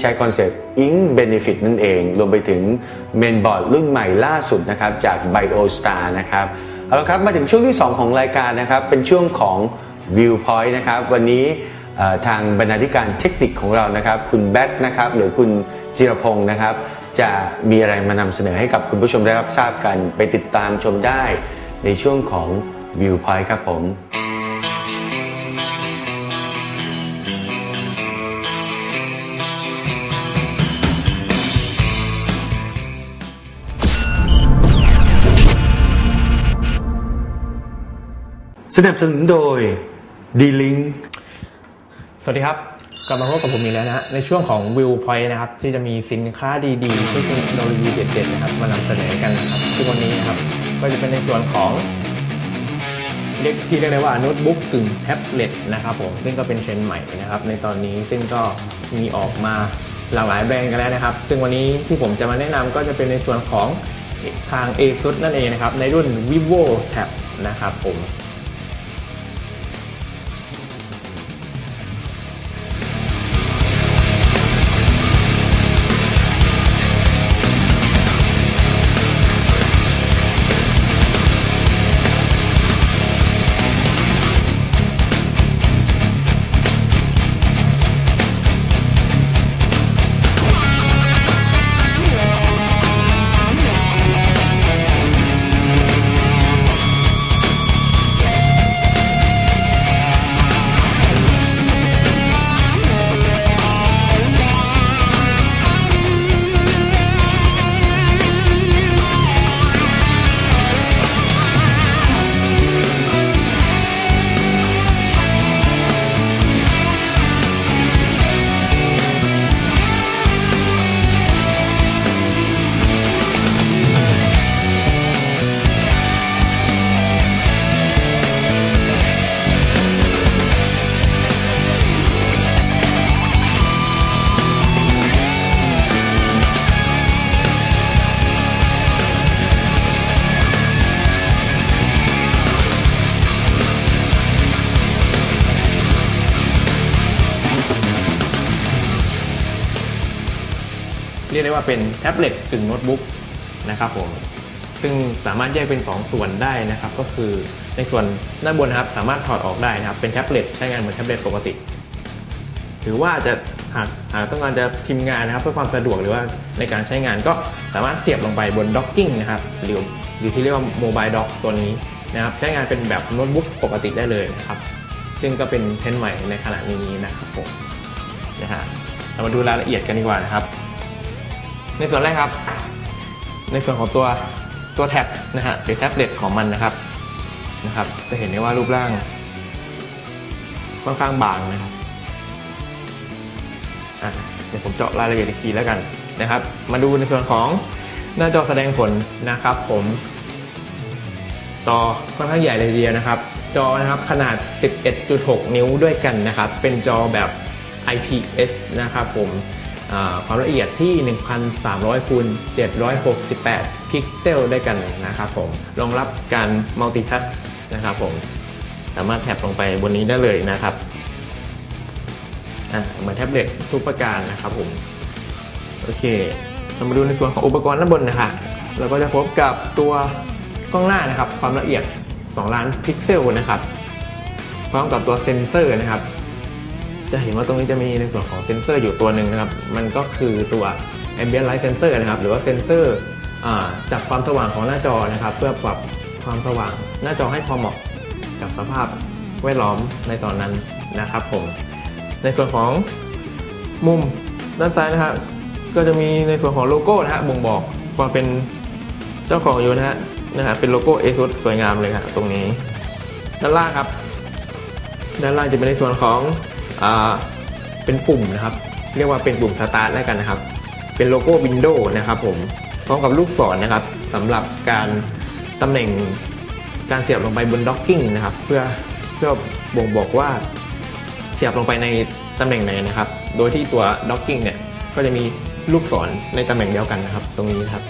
ใช้คอนเซปต์ Ink Benefit นั่นเอง รวมไปถึงเมนบอร์ดรุ่นใหม่ล่าสุดนะครับจาก BioStar นะครับ เอาละครับมาถึงช่วงที่ 2 ของรายการนะครับ เป็นช่วงของ Viewpoint นะครับ วันนี้ทางบรรณาธิการเทคนิคของเรานะครับ คุณแบทนะครับหรือคุณจิรพงศ์นะครับ จะมีอะไรมานำเสนอให้กับคุณผู้ชมได้รับทราบกัน ไปติดตามชมได้ในช่วงของ Viewpoint ครับผม นับสนุนโดย D-Link สวัสดีครับ กลับมาพบกับผมอีกแล้วนะฮะในช่วงของ View Point นะครับ ที่จะมีสินค้าดีๆที่เทคโนโลยีเด็ดๆนะครับมานำเสนอกันนะครับซึ่งวันนี้นะครับก็จะเป็นในส่วนของเรียกที่เรียกได้ว่าโน้ตบุ๊กกึ่งแท็บเล็ตนะครับผมซึ่งก็เป็นเทรนด์ใหม่นะครับในตอนนี้ซึ่งก็มีออกมาหลากหลายแบรนด์กันแล้วนะครับ ซึ่งวันนี้ที่ผมจะมาแนะนำก็จะเป็นในส่วนของทาง ASUS นั่นเองนะครับในรุ่น vivo tab นะครับผม ยกได้ว่าเป็นแท็บเล็ตกึ่งโน้ตบุ๊กนะครับผมซึ่งสามารถแยกเป็น 2 ส่วนได้นะครับ ก็คือในส่วนด้านบนนะครับสามารถถอดออกได้นะครับ เป็นแท็บเล็ตใช้งานเหมือนแท็บเล็ตปกติ หรือว่าจะหากหากต้องการจะพิมพ์งานนะครับ เพื่อความสะดวกหรือว่าในการใช้งานก็สามารถเสียบลงไปบนด็อกกิ้งนะครับหรือหรือที่เรียกว่าโมบายด็อกตัวนี้นะครับ ใช้งานเป็นแบบโน้ตบุ๊กปกติได้เลยนะครับ ซึ่งก็เป็นเทรนด์ใหม่ในขณะนี้นะครับผมนะฮะเรามาดูรายละเอียดกันดีกว่านะครับ ในส่วนแรกครับ ในส่วนของตัวตัวแท็บนะฮะหรือแท็บเล็ตของมันนะครับนะครับ จะเห็นได้ว่ารูปร่าง ค่อนข้างบางนะครับอะเดี๋ยวผมเจาะรายละเอียดอีกทีแล้วกันนะครับ มาดูในส่วนของหน้าจอแสดงผลนะครับ ผมจอค่อนข้างใหญ่เลยทีเดียวนะครับ จอนะครับขนาด 11.6 นิ้วด้วยกันนะครับ เป็นจอแบบ IPS นะครับผม ความละเอียดที่ 1,300คูณ768 พิกเซลด้วยกันนะครับผมรองรับการมัลติทัชนะครับผมสามารถแท็บลงไปบนนี้ได้เลยนะครับเหมือนแท็บเล็ตทุกประการนะครับผมโอเคเรามาดูในส่วนของอุปกรณ์ด้านบนนะครับเราก็จะพบกับตัวกล้องหน้านะครับ ความละเอียด 2 ล้านพิกเซลนะครับพร้อมกับตัวเซนเซอร์นะครับ จะเห็นว่าตรงนี้จะมีในส่วนของเซนเซอร์อยู่ตัวหนึ่งนะครับ มันก็คือตัว ambient light sensor นะครับ หรือว่าเซนเซอร์จับความสว่างของหน้าจอนะครับ เพื่อปรับความสว่างหน้าจอให้พอเหมาะกับสภาพแวดล้อมในตอนนั้นนะครับผม ในส่วนของมุมด้านซ้ายนะครับ ก็จะมีในส่วนของโลโก้นะฮะบ่งบอกความเป็นเจ้าของอยู่นะฮะนะฮะเป็นโลโก้ ASUS สวยงามเลยครับตรงนี้ ด้านล่างครับ ด้านล่างจะเป็นในส่วนของ เป็นปุ่มนะครับ เรียกว่าเป็นปุ่มสตาร์ทแล้วกันนะครับ เป็นโลโก้ Windows นะครับผมพร้อมกับลูกศรนะครับสำหรับการตำแหน่งการเสียบลงไปบนด็อกกิ้งนะครับ เพื่อเพื่อบ่งบอกว่าเสียบลงไปในตำแหน่งไหนนะครับ โดยที่ตัวด็อกกิ้งเนี่ยก็จะมีลูกศรในตำแหน่งเดียวกันนะครับ ตรงนี้นครับ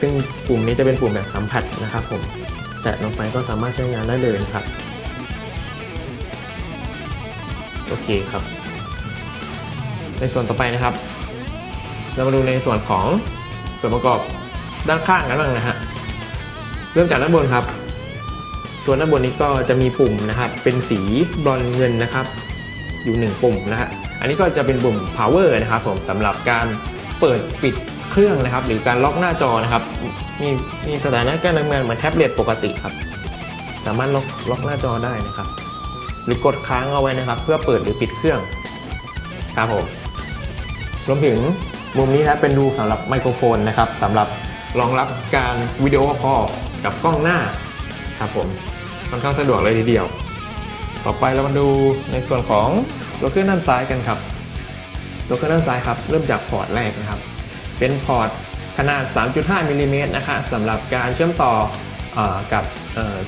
ซึ่งปุ่มนี้จะเป็นปุ่มแบบสัมผัสนะครับ ผม แตะลงไปก็สามารถใช้งานได้เลยนะครับ โอเคครับ ในส่วนต่อไปนะครับ เรามาดูในส่วนของส่วนประกอบด้านข้างกันบ้างนะฮะเริ่มจากด้านบนครับส่วนด้านบนนี้ก็จะมีปุ่มนะครับ เป็นสีบรอนเงินนะครับ อยู่หนึ่งปุ่มนะฮะอันนี้ก็จะเป็นปุ่ม power นะครับผมสำหรับการเปิดปิดเครื่องนะครับ หรือการล็อกหน้าจอนะครับ มีมีสถานะการทำงานเหมือนแท็บเล็ตปกติครับ สามารถล็อกล็อกหน้าจอได้นะครับ หรือกดค้างเอาไว้นะครับ เพื่อเปิดหรือปิดเครื่องครับผมรวมถึงมุมนี้นะเป็นรูสำหรับไมโครโฟนนะครับสำหรับรองรับการวิดีโอคอลกับกล้องหน้าครับผมค่อนข้างสะดวกเลยทีเดียว ต่อไปเรามาดูในส่วนของตัวเครื่องด้านซ้ายกันครับ ตัวเครื่องด้านซ้ายครับ เริ่มจากพอร์ตแรกนะครับ เป็นพอร์ตขนาด 3.5มิลลิเมตรนะคะสำหรับการเชื่อมต่ออกับ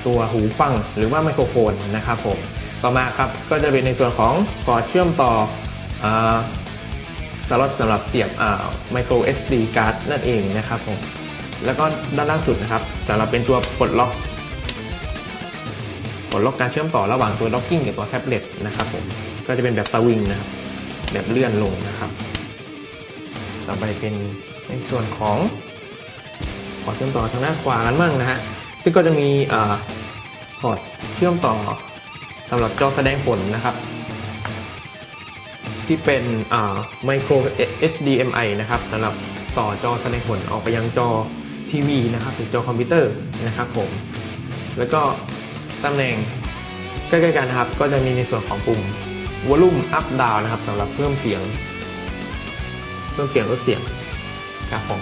ตัวหูฟังหรือว่าไมโครโฟนนะครับผม ต่อมาครับก็จะเป็นในส่วนของพอร์ตเชื่อมต่ออสล็อตสำหรับเสียบไมโคร SD card นั่นเองนะครับผมแล้วก็ด้านล่างสุดนะครับสำหรับเป็นตัวปลดล็อกปลดล็อกการเชื่อมต่อระหว่างตัวด็อกกิ้งกับตัวแท็บเล็ตนะครับผมก็จะเป็นแบบสวิงนะครับแบบเลื่อนลงนะครับ ต่อไปเป็นในส่วนของพอร์ตเชื่อมต่อทางด้านขวากันบ้างนะฮะซึ่งก็จะมีอ่าพอร์ตเชื่อมต่อ สำหรับจอแสดงผลนะครับ ที่เป็นอ่า micro HDMI นะครับสำหรับต่อจอแสดงผลออกไปยังจอทีวีนะครับหรือจอคอมพิวเตอร์นะครับผม แล้วก็ตำแหน่งใกล้ๆกันนะครับ ก็จะมีในส่วนของปุ่ม volume up down นะครับสำหรับเพิ่มเสียง เพิ่มเสียงลดเสียงครับผม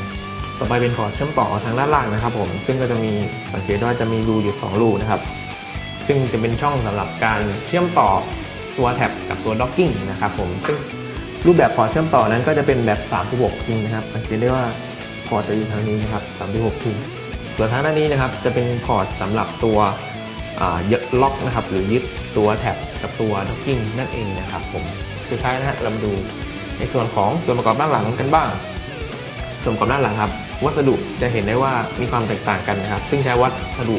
ต่อไปเป็นพอเชื่อมต่อทางด้านล่างนะครับผมซึ่งก็จะมีสังเกตว่าจะมีรูอยู่ 2 รูนะครับ ซึ่งจะเป็นช่องสำหรับการเชื่อมต่อตัวแท็บกับตัวด็อกกิ้งนะครับผมซึ่งรูปแบบพอร์ตเชื่อมต่อนั้นก็จะเป็นแบบ 36 พินนะครับสังเกตได้ว่าพอร์ตจะอยู่ทางนี้นะครับ 36 พินส่วนทางด้านนี้นะครับจะเป็นพอร์ตสำหรับตัวยึดล็อกนะครับหรือยึดตัวแท็บกับตัวด็อกกิ้งนั่นเองนะครับผมสุดท้ายนะฮะเรามาดูในส่วนของส่วนประกอบด้านหลังกันบ้าง ส่วนประกอบด้านหลังครับ วัสดุจะเห็นได้ว่ามีความแตกต่างกันนะครับ ซึ่งใช้วัสดุ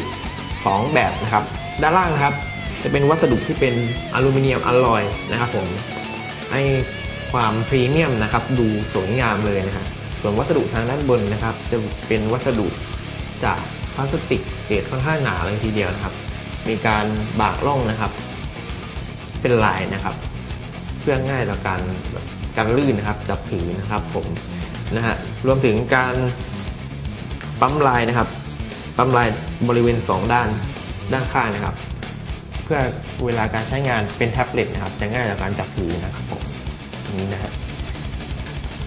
2 แบบนะครับ ด้านล่างนะครับ จะเป็นวัสดุที่เป็นอลูมิเนียมอลลอยนะครับผมให้ความพรีเมียมนะครับดูสวยงามเลยนะครับส่วนวัสดุทางด้านบนนะครับ จะเป็นวัสดุจากพลาสติกเกรดค่อนข้างหนาเลยทีเดียวนะครับ มีการบากร่องนะครับ เป็นลายนะครับ เพื่อง่ายต่อการการลื่นนะครับจับถือนะครับผมนะฮะรวมถึงการปั๊มลายนะครับ ปั๊มลายบริเวณ 2 ด้านด้านข้างนะครับ เพื่อเวลาการใช้งานเป็นแท็บเล็ตนะครับจะง่ายต่อการจับถือนะครับผมนี้นะฮะ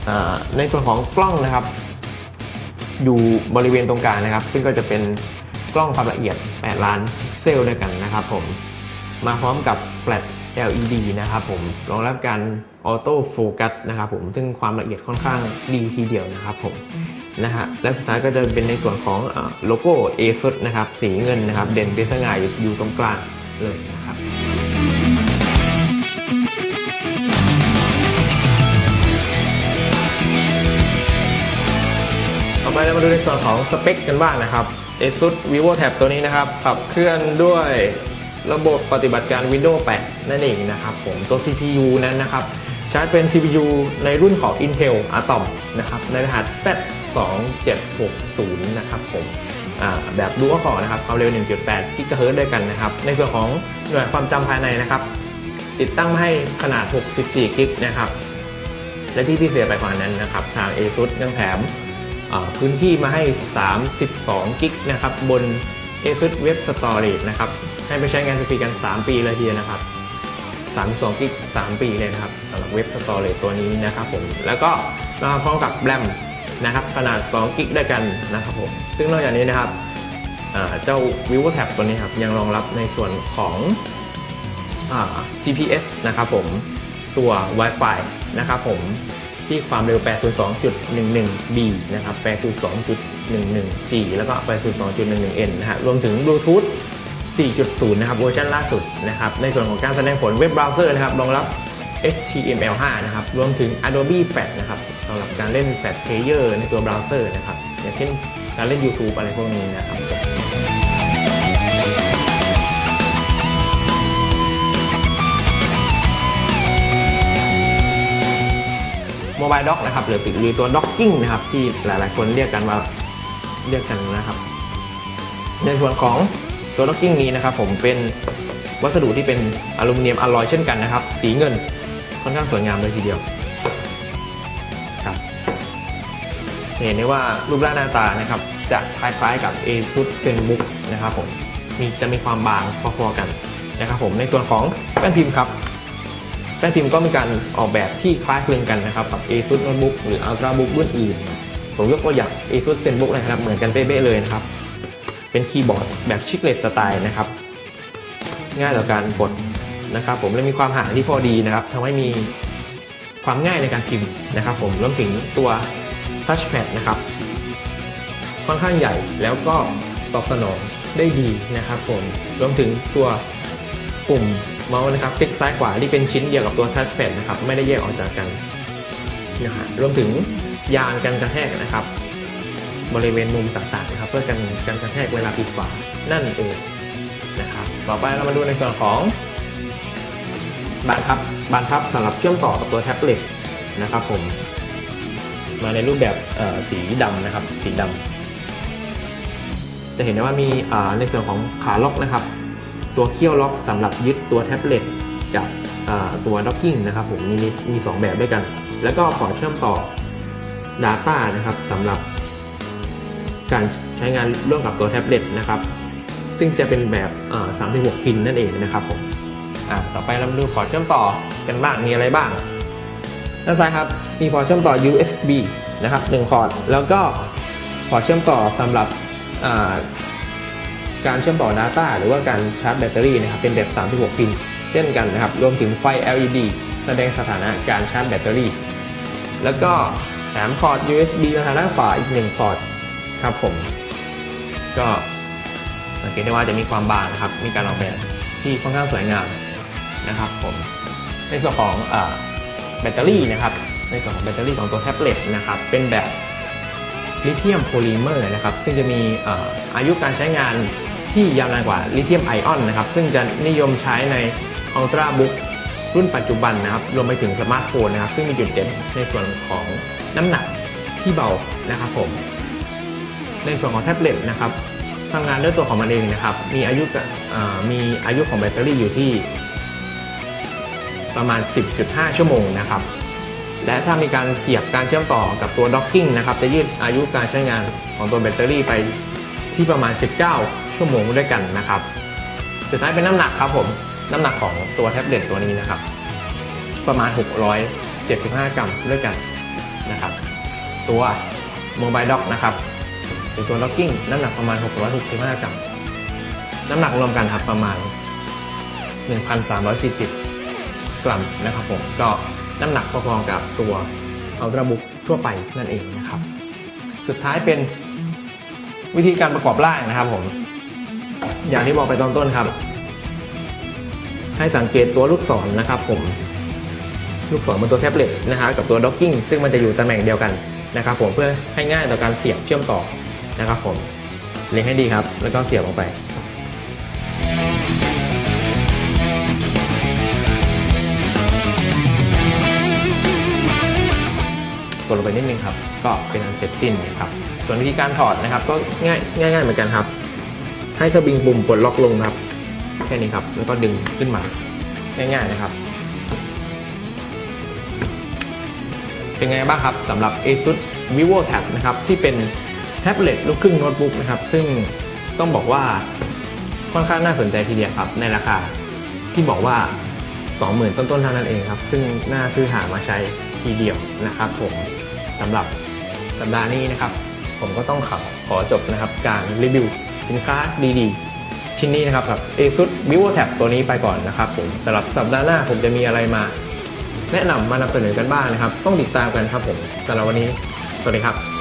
อ่าในส่วนของกล้องนะครับ อยู่บริเวณตรงกลางนะครับ ซึ่งก็จะเป็นกล้องความละเอียด 8 ล้านพิกเซลด้วยกันนะครับผมมาพร้อมกับแฟลช LED นะครับผมรองรับการออโต้โฟกัสนะครับผมซึ่งความละเอียดค่อนข้างดีทีเดียวนะครับผมนะฮะและสุดท้ายก็จะเป็นในส่วนของโลโก้ ASUS นะครับสีเงินนะครับเด่นเป็นสง่ายอยู่ตรงกลางเลยนะครับต่อไปเรามาดูในส่วนของสเปคกันบ้างนะครับ ASUS Vivo Tab ตัวนี้นะครับขับเคลื่อนด้วยระบบปฏิบัติการ Windows 8 นั่นเองนะครับผมตัว CPU นั้นนะครับใช้เป็น CPU ในรุ่นของ Intel Atom นะครับในรหัส Z2760 นะครับผมแบบ Dual Core นะครับความเร็ว 1.8 GHz ด้วยกันนะครับ ในส่วนของหน่วยความจำภายในนะครับ ติดตั้งมาให้ขนาด 64 กิกนะครับ และที่พิเศษไปกว่านั้นนะครับ ทาง ASUS ยังแถมพื้นที่มาให้ 32 กิกนะครับ บน ASUS Web Storage นะครับ ให้ไปใช้งานฟรีกัน 3 ปีเลยทีเดียวนะครับ 32กิก3 ปีเลยนะครับสำหรับ Web Storage ตัวนี้นะครับผมแล้วก็มาพร้อมกับแรมนะครับขนาด2กิกด้วยกันนะครับผมซึ่งนอกจากนี้นะครับอ่าเจ้า Vivo Tab ตัวนี้ครับยังรองรับในส่วนของอ GPS นะครับผมตัว Wi-Fi นะครับผมที่ความเร็ว 802.11b นะครับ 802.11g แล้วก็ 802.11n นะฮะรวมถึง Bluetooth 4.0 นะครับเวอร์ชันล่าสุด นะครับในส่วนของการแสดงผลเว็บเบราว์เซอร์นะครับรองรับ HTML5 นะครับรวมถึง Adobe Flash นะครับสำหรับการเล่น Flash Player ในตัวเบราว์เซอร์นะครับอย่างเช่นการเล่น YouTube อะไรพวกนี้นะครับโมบายด็อกนะครับหรือหรือตัวด็อกกิ้งนะครับที่หลายๆ คนเรียกกันว่าเรียกกันนะครับ ในส่วนของตัวด็อกกิ้งนี้นะครับผมเป็น วัสดุที่เป็นอลูมิเนียมอลลอยเช่นกันนะครับ สีเงินค่อนข้างสวยงามเลยทีเดียวครับเห็นได้ว่ารูปร่างหน้าตานะครับจะคล้ายๆกับ ASUS ZenBook นะครับผมมีจะมีความบางพอๆกันนะครับผมในส่วนของแป้นพิมพ์ครับ แป้นพิมพ์ก็มีการออกแบบที่คล้ายคลึงกันนะครับกับ ASUS Notebook หรือ Ultrabook รุ่นอื่น ผมยกตัวอย่าง ASUS ZenBook นะครับเหมือนกันเป๊ะๆเลยนะครับ เป็นคีย์บอร์ดแบบชิคเลสสไตล์นะครับ ง่ายต่อการกดนะครับผมและมีความห่างที่พอดีนะครับทำให้มีความง่ายในการพิมพ์นะครับผมรวมถึงตัว Touchpad นะครับค่อนข้างใหญ่แล้วก็ตอบสนองได้ดีนะครับผมรวมถึงตัวปุ่มเมาส์นะครับคลิกซ้ายขวาที่เป็นชิ้นเดียวกับตัว Touchpad นะครับไม่ได้แยกออกจากกันนะฮะรวมถึงยางกันกระแทกนะครับ บริเวณมุมต่างๆนะครับ เพื่อกันกันกระแทกเวลาปิดฝานั่นเอง นะครับต่อไปเรามาดูในส่วนของบานพับบานพับสำหรับเชื่อมต่อกับตัวแท็บเล็ตนะครับผมมาในรูปแบบสีดำนะครับ สีดำจะเห็นได้ว่ามีในส่วนของขาล็อกนะครับ ตัวเขี้ยวล็อกสำหรับยึดตัวแท็บเล็ตกับตัวด็อกกิ้งนะครับผมมีมีสองแบบด้วยกัน แล้วก็พอเชื่อมต่อ Data นะครับสำหรับการใช้งานร่วมกับตัวแท็บเล็ตนะครับ ซึ่งจะเป็นแบบ36พินนั่นเองนะครับผมอ่าต่อไปเรามาดูพอร์ตเชื่อมต่อกันบ้างมีอะไรบ้างด้านซ้ายครับมีพอร์ตเชื่อมต่อ USB นะครับ1พอร์ตแล้วก็พอร์ตเชื่อมต่อสำหรับการเชื่อมต่อ Data หรือว่าการชาร์จแบตเตอรี่นะครับเป็นแบบ 36 พินเช่นกันนะครับรวมถึงไฟ LED แสดงสถานะการชาร์จแบตเตอรี่ แล้วก็แถมพอร์ต USB ทางด้านขวาอีกหนึ่งพอร์ตครับผม ก็ สังเกตได้ว่าจะมีความบางนะครับ มีการออกแบบที่ค่อนข้างสวยงามนะครับผมในส่วนของอแบตเตอรี่นะครับ ในส่วนของแบตเตอรี่ของตัวแท็บเล็ตนะครับ เป็นแบบลิเธียมโพลิเมอร์นะครับ ซึ่งจะมีอาอายุการใช้งานที่ยาวนานกว่าลิเธียมไอออนนะครับ ซึ่งจะนิยมใช้ในอัลตราบุ๊กรุ่นปัจจุบันนะครับ รวมไปถึงสมาร์ทโฟนนะครับ ซึ่งมีจุดเด่นในส่วนของน้ำหนักที่เบานะครับผม ในส่วนของแท็บเล็ตนะครับ ทำงานด้วยตัวของมันเองนะครับ มีอายุมีอายุของแบตเตอรี่อยู่ที่ ประมาณ 10.5 ชั่วโมงนะครับ และถ้ามีการเสียบการเชื่อมต่อกับตัวด็อกกิ้งนะครับ จะยืดอายุการใช้งานของตัวแบตเตอรี่ไปที่ประมาณ 19 ชั่วโมงด้วยกันนะครับ สุดท้ายเป็นน้ำหนักครับผม น้ำหนักของตัวแท็บเล็ตตัวนี้นะครับ ประมาณ 675 กรัมด้วยกันนะครับ ตัวโมบายด็อกนะครับ หรือตัวล็อกกิ้งน้ำหนักประมาณ 665 กรัม น้ำหนักรวมกันครับประมาณ 1,340 กรัมนะครับผมก็น้ำหนักพอๆกับตัวอัลตราบุกทั่วไปนั่นเองนะครับ สุดท้ายเป็นวิธีการประกอบร่างนะครับผม อย่างที่บอกไปตอนต้นครับ ให้สังเกตตัวลูกศรนะครับผมลูกศรบนตัวแท็บเล็ตนะครับกับตัวด็อกกิ้งซึ่งมันจะอยู่ตำแหน่งเดียวกันนะครับผมเพื่อให้ง่ายต่อการเสียบเชื่อมต่อ นะครับผมเล็งให้ดีครับ แล้วก็เสียบลงไปกดลงไปนิดนึงครับ ก็เป็นอันเสร็จสิ้นครับ ส่วนวิธีการถอดนะครับ ก็ง่ายง่ายๆเหมือนกันครับ ให้สวิงปุ่มปลดล็อกลงครับแค่นี้ครับ แล้วก็ดึงขึ้นมาง่ายๆนะครับ เป็นไงบ้างครับสำหรับ ASUS Vivo Tab นะครับที่เป็น แท็บเล็ตลูกครึ่งโน้ตบุ๊กนะครับ ซึ่งต้องบอกว่าค่อนข้างน่าสนใจทีเดียวครับ ในราคาที่บอกว่า 20,000 ต้นๆเท่านั้นเองครับ ซึ่งน่าซื้อหามาใช้ทีเดียวนะครับ ผมสำหรับสัปดาห์นี้นะครับ ผมก็ต้องขอขอจบนะครับ การรีวิวสินค้าดีๆ ชิ้นนี้นะครับกับ ASUS Vivo Tab ตัวนี้ไปก่อนนะครับ ผมสำหรับสัปดาห์หน้าผมจะมีอะไรมา แนะนำมานำเสนอกันบ้างนะครับ ต้องติดตามกันครับผมสำหรับวันนี้ สวัสดีครับ